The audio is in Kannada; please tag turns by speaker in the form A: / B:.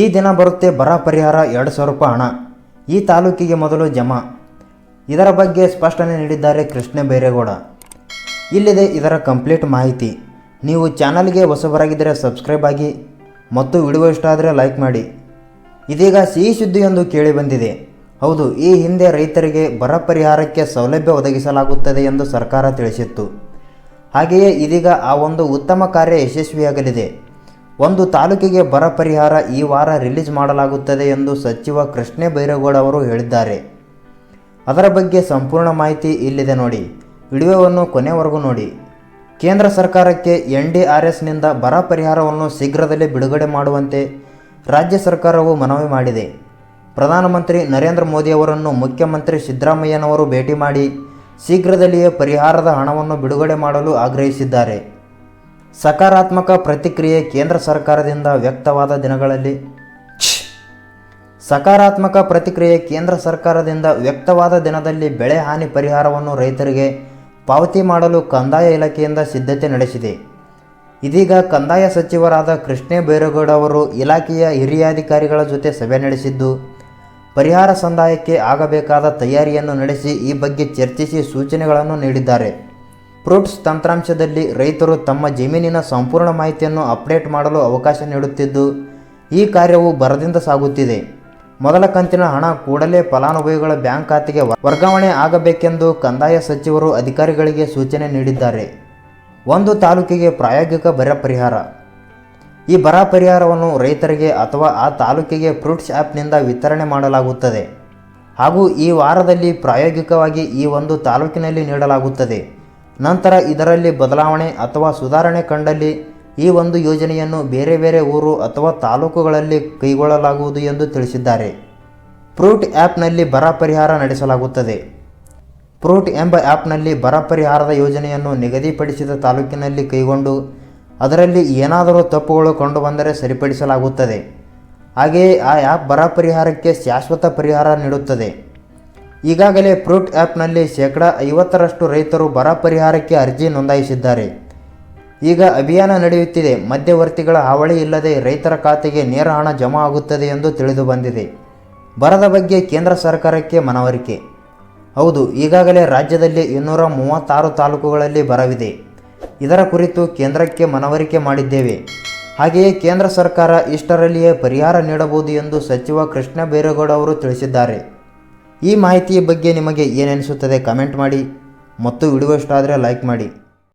A: ಈ ದಿನ ಬರುತ್ತೆ ಬರ ಪರಿಹಾರ ಎರಡು ಸಾವಿರ ರೂಪಾಯಿ ಹಣ. ಈ ತಾಲೂಕಿಗೆ ಮೊದಲು ಜಮಾ. ಇದರ ಬಗ್ಗೆ ಸ್ಪಷ್ಟನೆ ನೀಡಿದ್ದಾರೆ ಕೃಷ್ಣ ಬೈರೇಗೌಡ. ಇಲ್ಲಿದೆ ಇದರ ಕಂಪ್ಲೀಟ್ ಮಾಹಿತಿ. ನೀವು ಚಾನಲ್ಗೆ ಹೊಸಬರಾಗಿದ್ದರೆ ಸಬ್ಸ್ಕ್ರೈಬ್ ಆಗಿ, ಮತ್ತು ವಿಡಿಯೋ ಇಷ್ಟ ಆದರೆ ಲೈಕ್ ಮಾಡಿ. ಇದೀಗ ಸಿಹಿ ಸುದ್ದಿಯೊಂದು ಕೇಳಿ ಬಂದಿದೆ. ಹೌದು, ಈ ಹಿಂದೆ ರೈತರಿಗೆ ಬರ ಪರಿಹಾರಕ್ಕೆ ಸೌಲಭ್ಯ ಒದಗಿಸಲಾಗುತ್ತದೆ ಎಂದು ಸರ್ಕಾರ ತಿಳಿಸಿತ್ತು. ಹಾಗೆಯೇ ಇದೀಗ ಆ ಒಂದು ಉತ್ತಮ ಕಾರ್ಯ ಯಶಸ್ವಿಯಾಗಲಿದೆ. ಒಂದು ತಾಲೂಕಿಗೆ ಬರ ಪರಿಹಾರ ಈ ವಾರ ರಿಲೀಸ್ ಮಾಡಲಾಗುತ್ತದೆ ಎಂದು ಸಚಿವ ಕೃಷ್ಣೇ ಬೈರೇಗೌಡ ಅವರು ಹೇಳಿದ್ದಾರೆ. ಅದರ ಬಗ್ಗೆ ಸಂಪೂರ್ಣ ಮಾಹಿತಿ ಇಲ್ಲಿದೆ ನೋಡಿ. ವಿಡಿಯೋವನ್ನು ಕೊನೆವರೆಗೂ ನೋಡಿ. ಕೇಂದ್ರ ಸರ್ಕಾರಕ್ಕೆ ಎನ್ ಡಿ ಆರ್ ಎಸ್ನಿಂದ ಬರ ಪರಿಹಾರವನ್ನು ಶೀಘ್ರದಲ್ಲೇ ಬಿಡುಗಡೆ ಮಾಡುವಂತೆ ರಾಜ್ಯ ಸರ್ಕಾರವು ಮನವಿ ಮಾಡಿದೆ. ಪ್ರಧಾನಮಂತ್ರಿ ನರೇಂದ್ರ ಮೋದಿ ಅವರನ್ನು ಮುಖ್ಯಮಂತ್ರಿ ಸಿದ್ದರಾಮಯ್ಯನವರು ಭೇಟಿ ಮಾಡಿ ಶೀಘ್ರದಲ್ಲಿಯೇ ಪರಿಹಾರದ ಹಣವನ್ನು ಬಿಡುಗಡೆ ಮಾಡಲು ಆಗ್ರಹಿಸಿದ್ದಾರೆ. ಸಕಾರಾತ್ಮಕ ಪ್ರತಿಕ್ರಿಯೆ ಕೇಂದ್ರ ಸರ್ಕಾರದಿಂದ ವ್ಯಕ್ತವಾದ ದಿನಗಳಲ್ಲಿ ಸಕಾರಾತ್ಮಕ ಪ್ರತಿಕ್ರಿಯೆ ಕೇಂದ್ರ ಸರ್ಕಾರದಿಂದ ವ್ಯಕ್ತವಾದ ದಿನದಲ್ಲಿ ಬೆಳೆ ಹಾನಿ ಪರಿಹಾರವನ್ನು ರೈತರಿಗೆ ಪಾವತಿ ಮಾಡಲು ಕಂದಾಯ ಇಲಾಖೆಯಿಂದ ಸಿದ್ಧತೆ ನಡೆಸಿದೆ. ಇದೀಗ ಕಂದಾಯ ಸಚಿವರಾದ ಕೃಷ್ಣೇ ಬೈರೇಗೌಡ ಅವರು ಇಲಾಖೆಯ ಹಿರಿಯ ಅಧಿಕಾರಿಗಳ ಜೊತೆ ಸಭೆ ನಡೆಸಿದ್ದು, ಪರಿಹಾರ ಸಂದಾಯಕ್ಕೆ ಆಗಬೇಕಾದ ತಯಾರಿಯನ್ನು ನಡೆಸಿ ಈ ಬಗ್ಗೆ ಚರ್ಚಿಸಿ ಸೂಚನೆಗಳನ್ನು ನೀಡಿದ್ದಾರೆ. ಫ್ರೂಟ್ಸ್ ತಂತ್ರಾಂಶದಲ್ಲಿ ರೈತರು ತಮ್ಮ ಜಮೀನಿನ ಸಂಪೂರ್ಣ ಮಾಹಿತಿಯನ್ನು ಅಪ್ಡೇಟ್ ಮಾಡಲು ಅವಕಾಶ ನೀಡುತ್ತಿದ್ದು, ಈ ಕಾರ್ಯವು ಬರದಿಂದ ಸಾಗುತ್ತಿದೆ. ಮೊದಲ ಕಂತಿನ ಹಣ ಕೂಡಲೇ ಫಲಾನುಭವಿಗಳ ಬ್ಯಾಂಕ್ ಖಾತೆಗೆ ವರ್ಗಾವಣೆ ಆಗಬೇಕೆಂದು ಕಂದಾಯ ಸಚಿವರು ಅಧಿಕಾರಿಗಳಿಗೆ ಸೂಚನೆ ನೀಡಿದ್ದಾರೆ. ಒಂದು ತಾಲೂಕಿಗೆ ಪ್ರಾಯೋಗಿಕ ಬರ ಪರಿಹಾರ. ಈ ಬರ ಪರಿಹಾರವನ್ನು ರೈತರಿಗೆ ಅಥವಾ ಆ ತಾಲೂಕಿಗೆ ಫ್ರೂಟ್ಸ್ ಆ್ಯಪ್ನಿಂದ ವಿತರಣೆ ಮಾಡಲಾಗುತ್ತದೆ. ಹಾಗೂ ಈ ವಾರದಲ್ಲಿ ಪ್ರಾಯೋಗಿಕವಾಗಿ ಈ ಒಂದು ತಾಲೂಕಿನಲ್ಲಿ ನೀಡಲಾಗುತ್ತದೆ. ನಂತರ ಇದರಲ್ಲಿ ಬದಲಾವಣೆ ಅಥವಾ ಸುಧಾರಣೆ ಕಂಡಲ್ಲಿ ಈ ಒಂದು ಯೋಜನೆಯನ್ನು ಬೇರೆ ಬೇರೆ ಊರು ಅಥವಾ ತಾಲೂಕುಗಳಲ್ಲಿ ಕೈಗೊಳ್ಳಲಾಗುವುದು ಎಂದು ತಿಳಿಸಿದ್ದಾರೆ. ಪ್ರೂಟ್ ಆ್ಯಪ್ನಲ್ಲಿ ಬರ ಪರಿಹಾರ ನಡೆಸಲಾಗುತ್ತದೆ. ಪ್ರೂಟ್ ಎಂಬ ಆ್ಯಪ್ನಲ್ಲಿ ಬರ ಪರಿಹಾರದ ಯೋಜನೆಯನ್ನು ನಿಗದಿಪಡಿಸಿದ ತಾಲೂಕಿನಲ್ಲಿ ಕೈಗೊಂಡು ಅದರಲ್ಲಿ ಏನಾದರೂ ತಪ್ಪುಗಳು ಕಂಡುಬಂದರೆ ಸರಿಪಡಿಸಲಾಗುತ್ತದೆ. ಹಾಗೆಯೇ ಆ ಆ್ಯಪ್ ಬರ ಪರಿಹಾರಕ್ಕೆ ಶಾಶ್ವತ ಪರಿಹಾರ ನೀಡುತ್ತದೆ. ಈಗಾಗಲೇ ಫ್ರೂಟ್ ಆ್ಯಪ್ನಲ್ಲಿ ಶೇಕಡ ಐವತ್ತರಷ್ಟು ರೈತರು ಬರ ಪರಿಹಾರಕ್ಕೆ ಅರ್ಜಿ ನೋಂದಾಯಿಸಿದ್ದಾರೆ. ಈಗ ಅಭಿಯಾನ ನಡೆಯುತ್ತಿದೆ. ಮಧ್ಯವರ್ತಿಗಳ ಹಾವಳಿ ಇಲ್ಲದೆ ರೈತರ ಖಾತೆಗೆ ನೇರ ಹಣ ಜಮಾ ಆಗುತ್ತದೆ ಎಂದು ತಿಳಿದು ಬಂದಿದೆ. ಬರದ ಬಗ್ಗೆ ಕೇಂದ್ರ ಸರ್ಕಾರಕ್ಕೆ ಮನವರಿಕೆ. ಹೌದು, ಈಗಾಗಲೇ ರಾಜ್ಯದಲ್ಲಿ ಇನ್ನೂರ ಮೂವತ್ತಾರು ತಾಲೂಕುಗಳಲ್ಲಿ ಬರವಿದೆ. ಇದರ ಕುರಿತು ಕೇಂದ್ರಕ್ಕೆ ಮನವರಿಕೆ ಮಾಡಿದ್ದೇವೆ. ಹಾಗೆಯೇ ಕೇಂದ್ರ ಸರ್ಕಾರ ಇಷ್ಟರಲ್ಲಿಯೇ ಪರಿಹಾರ ನೀಡಬಹುದು ಎಂದು ಸಚಿವ ಕೃಷ್ಣ ಬೈರೇಗೌಡ ಅವರು ತಿಳಿಸಿದ್ದಾರೆ. ಈ ಮಾಹಿತಿಯ ಬಗ್ಗೆ ನಿಮಗೆ ಏನೆನಿಸುತ್ತದೆ ಕಮೆಂಟ್ ಮಾಡಿ. ಮತ್ತು ವಿಡಿಯೋ ಇಷ್ಟ ಆದರೆ ಲೈಕ್ ಮಾಡಿ.